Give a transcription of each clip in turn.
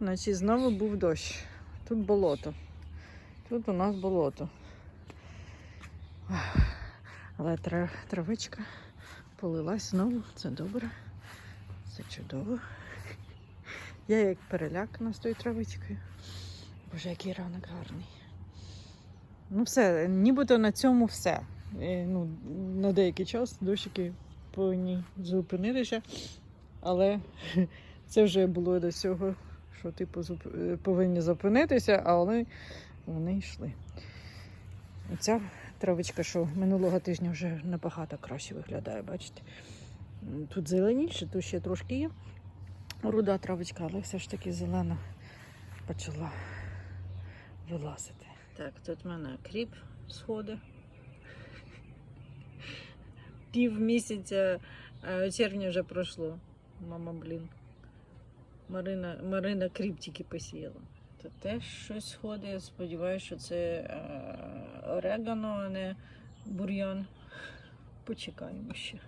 Значить, знову був дощ. Тут болото. Тут у нас болото. Але травичка полилась знову. Це добре. Це чудово. Я як перелякана з тою травичкою. Боже, який ранок гарний. Ну, все, нібито на цьому все. Е, Ну, на деякий час дощики повинні зупинитися, але це вже було до цього, що типу е, повинні зупинитися, а вони, йшли. Ця травичка, що минулого тижня вже набагато краще виглядає, бачите? Тут зеленіше, тут ще трошки є. Руда травичка, але все ж таки зелена почала вилазити. Так, тут в мене кріп сходи. Пів місяця е, червня вже пройшло. Мама, блін. Марина, Марина кріп тільки посіяла. Тут теж щось сходить. Я сподіваюся, що це е, орегано, а не бур'ян. Почекаємо ще.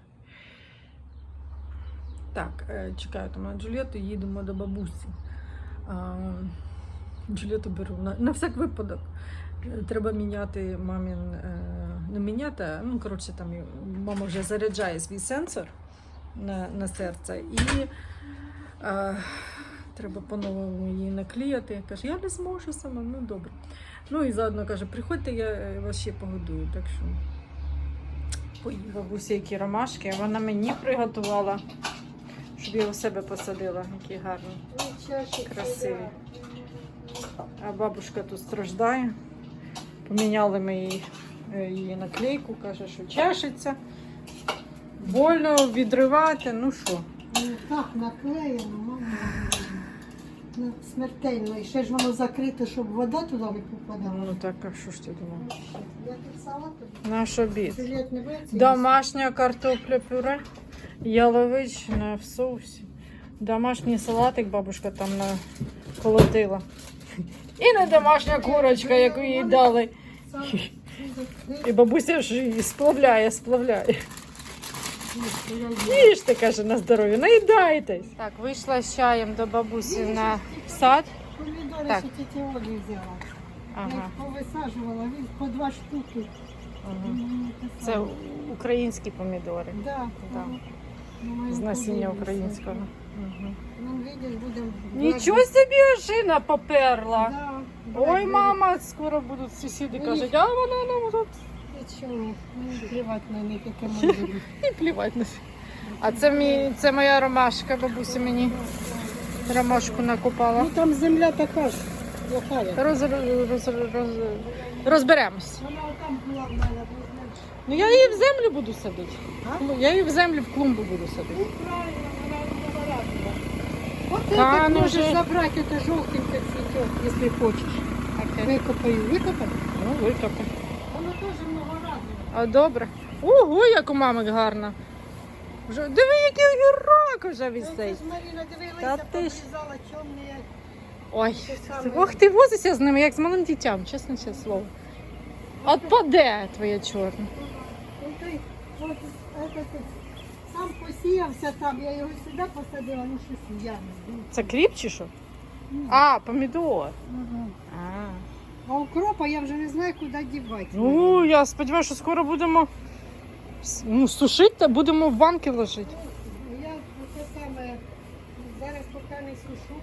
Так, е, чекаю там на Джульєту, їдемо до бабусі. А, Джульєту беру на, на всяк випадок. Треба міняти мамін, е, не міняти, а, ну коротше, там мама вже заряджає свій сенсор на, на серце і треба по-новому її наклеїти. Каже, я не зможу сама, ну добре. Ну і заодно каже, приходьте, я е, вас ще погодую. Так що поїхав які ромашки, вона мені приготувала, щоб я у себе посадила, які гарні. Красиві. А бабушка тут страждає. Поміняли ми їй, е, її наклейку, каже, що чешеться. Больно відривати, ну що. Ну, так наклеєно, мама. Ну, Смертельно. І ще ж воно закрите, щоб вода туди не попадала. Ну так, а що ж ти думав? Я писала тобі. Наш обід. Жилет не боїться? Домашня картопля пюре, яловичина в соусі. Домашній салатик бабушка там наколотила. І не домашня курочка, яку їй дали. Сам І бабуся ж її сплавляє, сплавляє. Їжте, каже, на здоров'я, наїдайтесь. Так, вийшла з чаєм до бабусі на сад. Помідори Так. ще тіті Олі взяла. Я їх Ага, повисаджувала, він по два штуки. ага. Це українські помідори. Да. Да. Ну, ми З насіння подивимося. українського. Угу. Ну, видиш, будемо... Нічого собі ожина поперла. Да, Ой, брати мама, скоро будуть сусіди кажуть, а вона нам тут Нічого, ну, плівати на них, яке ми будемо. і плівать на всіх. А це мій, це моя ромашка, бабуся мені ромашку накопала. Ну там земля така ж, плохая. Роз, роз, роз, розберемось. Вона там була в мене, ви знаєш. Ну я її в землю буду садити. А? Ну, Я її в землю в клумбу буду садити. Ну, правильно, вона одноразова. Вот Да, это ну можешь же. забрать, это желтенькое цветет, если хочешь. Выкопаю, выкопать. Ну, викопи. Оно тоже многоразовое. А добре. Ого, як у мами гарно. Вже, диви, який огірок вже Это висить. ж Марина дивилася, Та ти ж. побрізала темные. Ой, Те саме. ох, ти возишся з ними, як з малим дітям, чесне ще слово. Отпаде твоє чорне. Ну, ты, вот этот, сам посіявся там, я його сюди посадила, ну щось я не знаю. Це кріп чи що? Ну, А, помідор. ага. А. А укропа я вже не знаю, куди дівати. Ну, я сподіваюся, що скоро будемо с- ну, сушити та будемо в банки ложити. Я те саме зараз поки не сушу,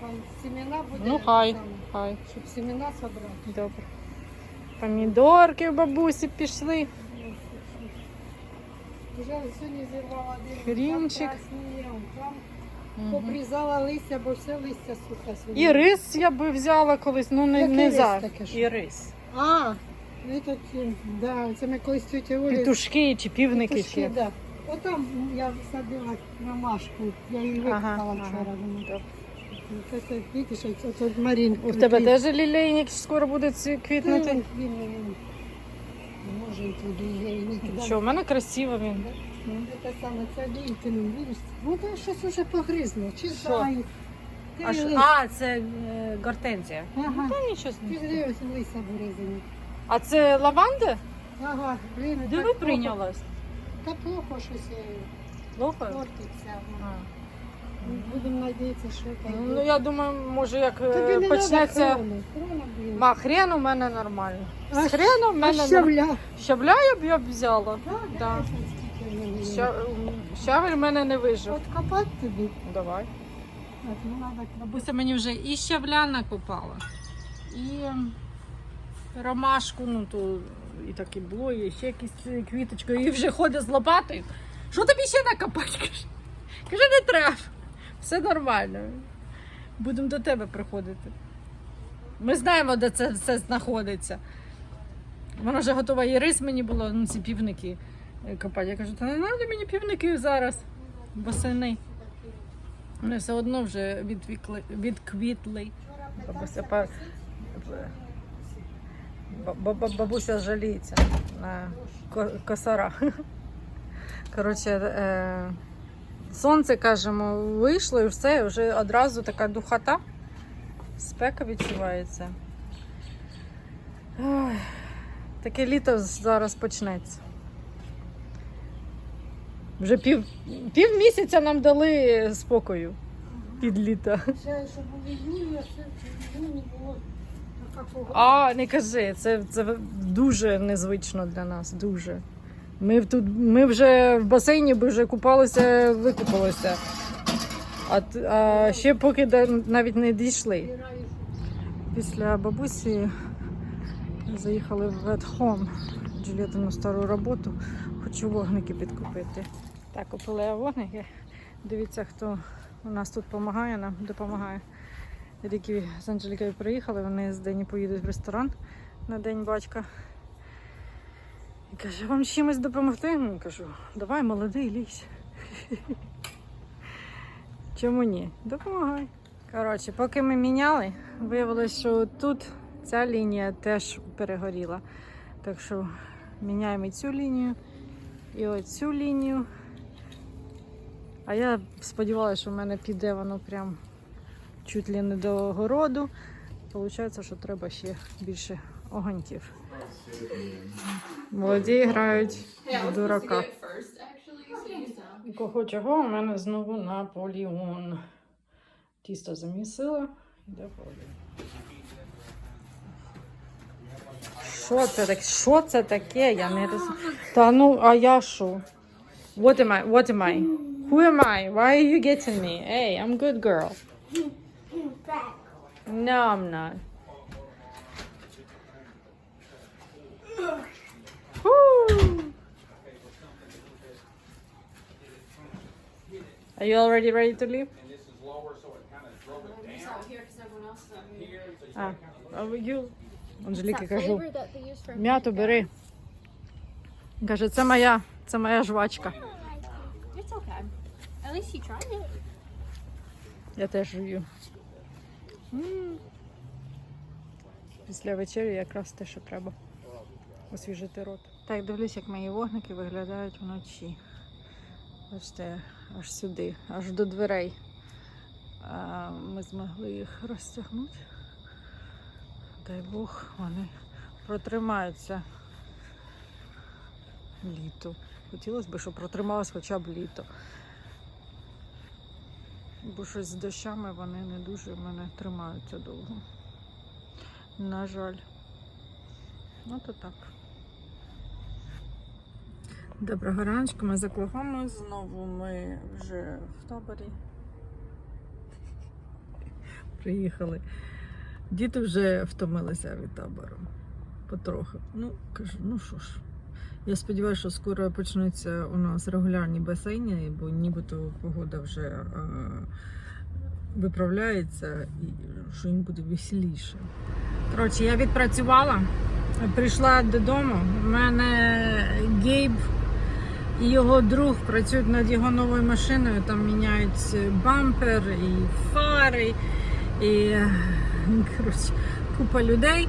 там семена буде. Ну, хай, там, хай. щоб семена собрати. Добре. Помідорки в бабусі пішли. Вже сьогодні зірвала один. Хрінчик. там красні, Там Мгм. листя, бо все листя сухе сьогодні. І рис я би взяла колись, ну не, Який не рис за. таке ж? І рис. А, е, да, це ми колись тетя Оля. Петушки чи півники Петушки, чи. да. Отам я садила ромашку, я її викопала Ага, вчора. ага. Це, це, видиш, це, це Марін. У тебе теж лілейник скоро буде ці- квітнути? Може і туди є, і не туди. Що, у мене красиво він. Це саме, це лінькин, видиш, ну щось уже погризло, чи Що? знаю. А, Ти а це е, гортензія. Ага. Та нічого Ти дивись, листя вирізані. А це лаванда? Ага, блін, Де так ви плохо. прийнялась? Та плохо щось е, портиться. А. Будемо надіятися, що. Ну я думаю, може як е, Тобі не почнеться. Блін. Ма, хрен у мене нормально. А З хреном в мене нормально. щавля? Щавля я б я б взяла. Так, Да. Щавель в мене не вижив. От копати тобі. Давай. От, ну, надо Бабуся мені вже і щавля накопала, і ем, ромашку, ну то і так і було, і ще якісь квіточки, і вже ходить з лопатою. Що тобі ще накопати? Каже, каже, не треба. Все нормально. Будемо до тебе приходити. Ми знаємо, де це все знаходиться. Вона вже готова і рис мені було, ну ці півники копати. Я кажу, та не треба мені півників зараз, восени. Вони все одно вже відвікли, відквітли. Бабуся, па... ба- ба- бабуся жаліється на ко- косара. Коротше, е... сонце, кажемо, вийшло і все, вже одразу така духота. Спека відчувається. Ой, таке літо зараз почнеться. Вже пів, пів місяця нам дали спокою. Ще, щоб у було така. А, не кажи, це, це дуже незвично для нас. Дуже. Ми тут ми вже в басейні би вже купалися, викупалися. А, а ще поки навіть не дійшли. Після бабусі заїхали в At Home, Джуліетину стару роботу. Хочу вогники підкупити. Так, купила я вогники. Дивіться, хто у нас тут допомагає, нам допомагає. Ріки з Анжелікою приїхали, вони з Дені поїдуть в ресторан на день батька. І каже, вам чимось допомогти? Ну, кажу, давай, молодий, лізь. Чому ні? Допомагай. Коротше, поки ми міняли, виявилося, що тут ця лінія теж перегоріла. Так що міняємо і цю лінію і оцю лінію. А я сподівалася, що в мене піде воно прям чуть ли не до городу. Получається, що треба ще більше огоньків. Молоді грають в дурака. Кого чого, у мене знову Наполеон. Тісто замісила. Йде полі. Що це таке? Що це таке? Я не розумію. Та ну, а я що? What am I? What am I? Who am I? Why are you getting me? Hey, I'm good girl. No, I'm not. Woo! Are you already ready to leave? А, а ви you? Анжеліки кажу, м'яту бери. Каже, це моя, це моя жвачка. It. Я теж жую. Після вечері якраз те, що треба. Освіжити рот. Так, дивлюсь, як мої вогники виглядають вночі. Бачите, аж сюди, аж до дверей. Ми змогли їх розтягнути. Дай Бог, вони протримаються літо. Хотілося б, щоб протрималось хоча б літо. Бо щось з дощами вони не дуже мене тримаються довго. На жаль. Ну то так. Доброго раночку, ми за Клахами. Знову ми вже в таборі. Приїхали. Діти вже втомилися від табору. Потрохи. Ну, кажу, ну що ж. Я сподіваюся, що скоро почнуться у нас регулярні басейни, бо нібито погода вже е, виправляється і що їм буде веселіше. Коротше, я відпрацювала, прийшла додому. У мене Гейб і його друг працюють над його новою машиною. Там міняють бампер і фари, і коротше, купа людей.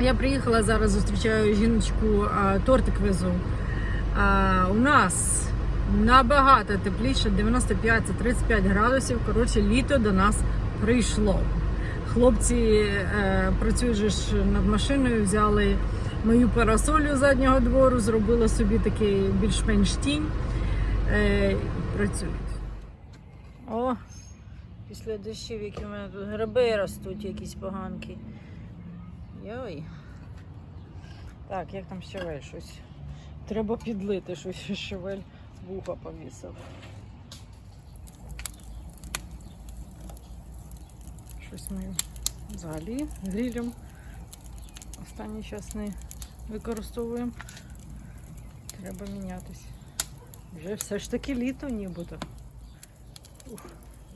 Я приїхала зараз, зустрічаю жіночку, тортик везу. У нас набагато тепліше, 95-35 градусів. Коротше, літо до нас прийшло. Хлопці е, працюють над машиною, взяли мою парасолю заднього двору, зробили собі такий більш-менш тінь. Е, працюють. О, після дощів, які в мене тут гриби ростуть, якісь поганки. Йой. Так, як там щавель щось? Треба підлити щось, що щавель вуха повісив. Щось ми взагалі грілем останній час не використовуємо. Треба мінятись. Вже все ж таки літо нібито. Ух,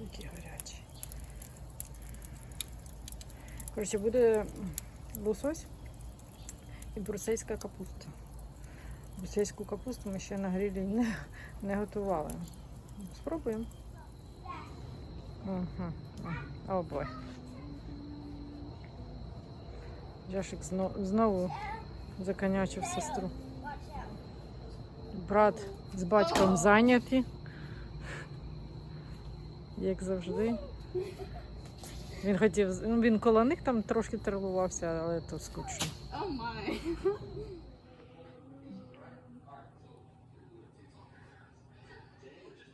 які гарячі. Коротше, буде лосось і брусельська капуста. Брусельську капусту ми ще на грилі не, не готували. Спробуємо. Угу. О, бой. Джашик знову, знову законячив сестру. Брат з батьком зайняті, як завжди. Він хотів, ну, він коло них там трошки тренувався, але то скучно. Oh.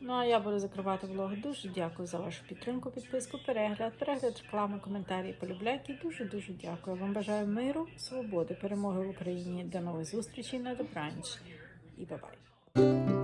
Ну а я буду закривати влог. Дуже дякую за вашу підтримку, підписку, перегляд, перегляд, реклами, коментарі, полюбляйки. Дуже дуже дякую. Вам бажаю миру, свободи, перемоги в Україні. До нових зустрічей на добраніч і бабай.